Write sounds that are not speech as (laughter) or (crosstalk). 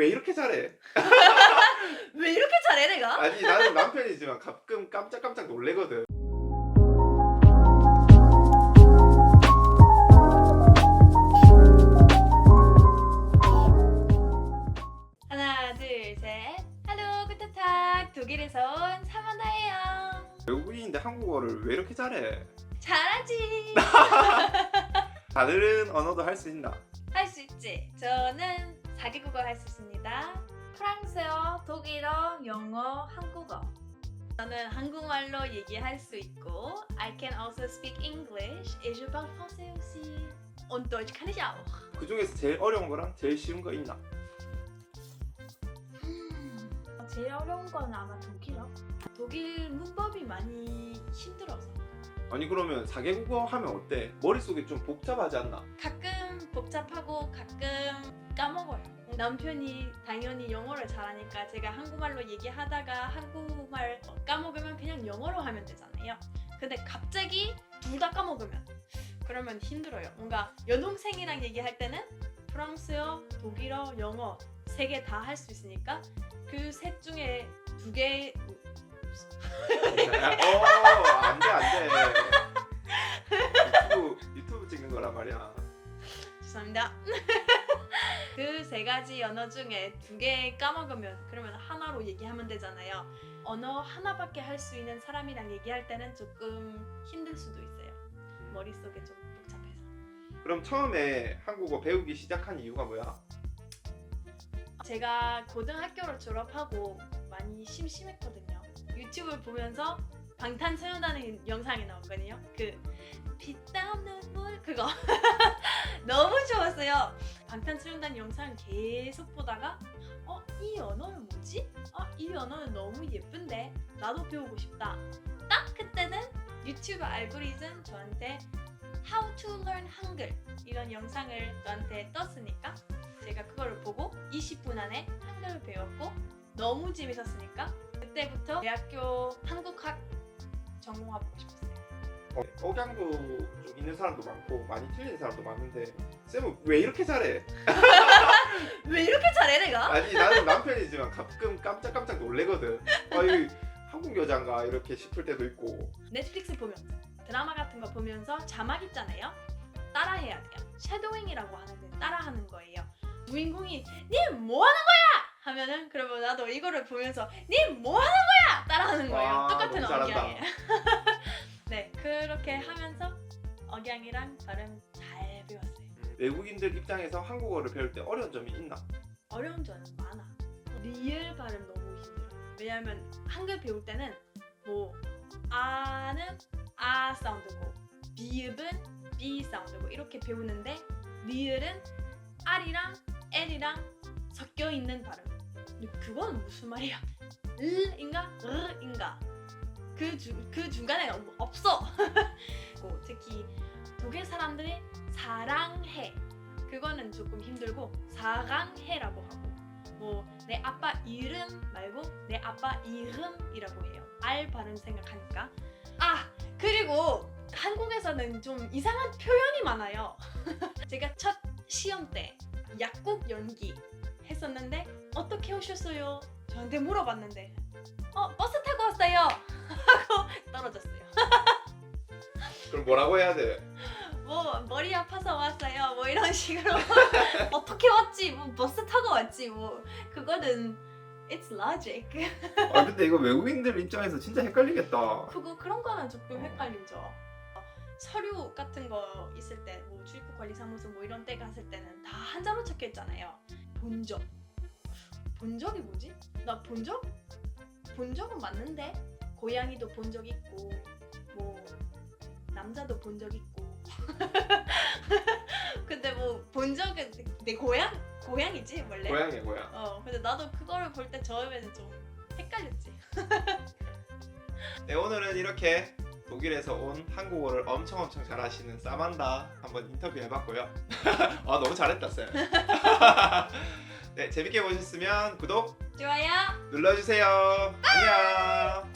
왜 이렇게 잘해? (laughs) 왜 이렇게 잘해 내가? 아니 나는 남편이지만 가끔 깜짝깜짝 놀래거든. 하나 둘셋 할로 구타탁 독일에서 온 사만다예요 외국인인데 한국어를 왜 이렇게 잘해? 잘하지 (laughs) 다른 언어도 할 수 있나? 할 수 있지 저는 4개국어 할 수 있습니다 프랑스어, 독일어, 영어, 한국어 저는 한국말로 얘기할 수 있고 I can also speak English et je parle français aussi und Deutsch kann ich auch 그 중에서 제일 어려운 거랑 제일 쉬운 거 있나? 음, 제일 어려운 건 아마 독일어 독일 문법이 많이 힘들어서 아니 그러면 4개국어 하면 어때? 머릿속에 좀 복잡하지 않나? 가끔 복잡하고 가끔 까먹어요. 남편이 당연히 영어를 잘하니까 제가 한국말로 얘기하다가 한국말 까먹으면 그냥 영어로 하면 되잖아요. 근데 갑자기 둘 다 까먹으면 그러면 힘들어요. 뭔가 여동생이랑 얘기할 때는 프랑스어, 독일어, 영어 세 개 다 할 수 있으니까 그 셋 중에 두개어 언어 중에 두 개 까먹으면 그러면 하나로 얘기하면 되잖아요. 언어 하나밖에 할 수 있는 사람이랑 얘기할 때는 조금 힘들 수도 있어요. 머릿속에 좀 복잡해서. 그럼 처음에 한국어 배우기 시작한 이유가 뭐야? 제가 고등학교를 졸업하고 많이 심심했거든요. 유튜브를 보면서 방탄소년단의 영상이 나왔거든요. 그 피땀 눈물 그거 (laughs) 너무 좋았어요. 방탄소년단 영상 계속 보다가 어 이 언어는 뭐지? 어 이 언어는 너무 예쁜데 나도 배우고 싶다. 딱 그때는 유튜브 알고리즘 저한테 How to learn 한글 이런 영상을 저한테 떴으니까 제가 그거를 보고 20분 안에 한글을 배웠고 너무 재밌었으니까 그때부터 대학교 한국학 전공하고 싶었어요. 어, 억양도 좀 있는 사람도 많고 많이 틀리는 사람도 많은데 쌤은 왜 이렇게 잘해? (laughs) 왜 이렇게 잘해 내가? 아니 나는 남편이지만 가끔 깜짝깜짝 놀래거든. 아 이 한국 여잔가 이렇게 싶을 때도 있고. 넷플릭스 보면서 드라마 같은 거 보면서 자막 있잖아요. 따라해야 돼요. 섀도잉이라고 하는데 따라하는 거예요. 주인공이 님 뭐 하는 거야? 하면은 그러면 나도 이거를 보면서 님 뭐 하는 거야? 따라하는 거예요. 와, 똑같은 너무 잘한다. 억양에. 네 (laughs) 그렇게 하면서 억양이랑 발음 잘 배웠어요. 음, 외국인들 입장에서 한국어를 배울 때 어려운 점이 있나? 어려운 점은 많아. 리을 발음 너무 힘들어. 왜냐하면 한글 배울 때는 뭐 아는 아 사운드고 비읍은 비 사운드고 이렇게 배우는데 리을은 R이랑 L이랑 섞여 있는 발음. 근데 그건 무슨 말이야? 을인가 을인가 그, 주, 그 중간에 없- 없어. (laughs) 뭐 특히 독일 사람들이 사랑해 그거는 조금 힘들고 사랑해라고 하고 뭐 내 아빠 이름 말고 내 아빠 이름이라고 해요. R 발음 생각하니까 아 그리고 한국에서는 좀 이상한 표현이 많아요. (laughs) 제가 첫 시험 때 약국 연기 했었는데 어떻게 오셨어요? 저한테 물어봤는데. 어 버스 타고 왔어요. 하고 (laughs) 떨어졌어요. 그럼 뭐라고 해야 돼? 뭐 머리 아파서 왔어요. 뭐 이런 식으로. (laughs) 어떻게 왔지? 뭐 버스 타고 왔지? 뭐 그거는 it's logic. 아 근데 이거 외국인들 입장에서 진짜 헷갈리겠다. 그거 그런 거는 조금 헷갈리죠. 서류 같은 거 있을 때뭐 출입국 관리사무소 뭐 이런 데 갔을 때는 다 한자로 적혀 있잖아요. 본적 본 적이 뭐지 나 본 적 본 적은 맞는데 고양이도 본 적 있고 뭐 남자도 본 적 있고 (laughs) 근데 뭐 본 적은 내 고향 고향이지 원래 고양이 고양. 어 근데 나도 그거를 볼 때 처음에는 좀 헷갈렸지 (laughs) 네 오늘은 이렇게 독일에서 온 한국어를 엄청 엄청 잘하시는 사만다 한번 인터뷰 해봤고요. (laughs) 아 너무 잘했다 쌤. 네 재밌게 보셨으면 구독 좋아요 눌러주세요. 안녕.